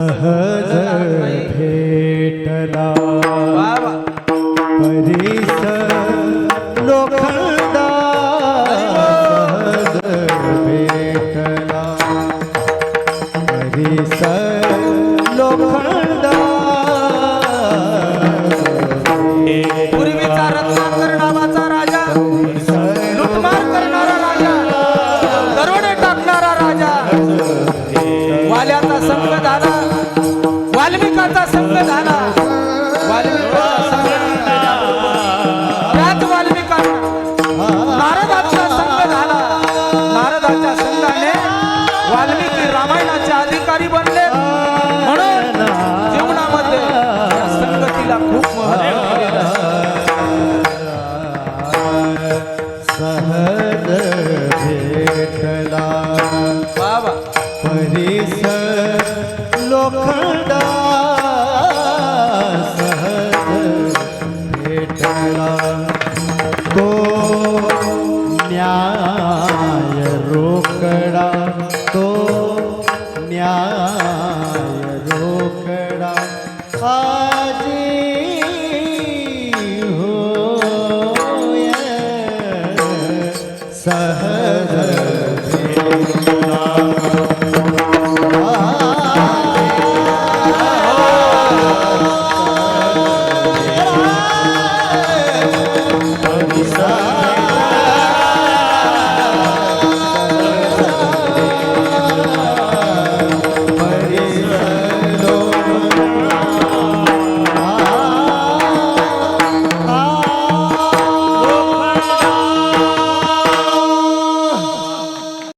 सहज भेटला. परिस लोखंडा. भेटला. परिस लोखंड. वाल्याचा संघ झाला. वाल्मिकाचा संघ झाला. वाल्मिकाचा संघ त्याच वाल्मिकांना नारदाचा संघ झाला. नारदाच्या संघाने वाल्मिकी रामायणाचे अधिकारी बनले. अमरीस लोखंडा सहज भेटला तो न्याय रोकडा तो न्याय रोकडा आजी हो सहज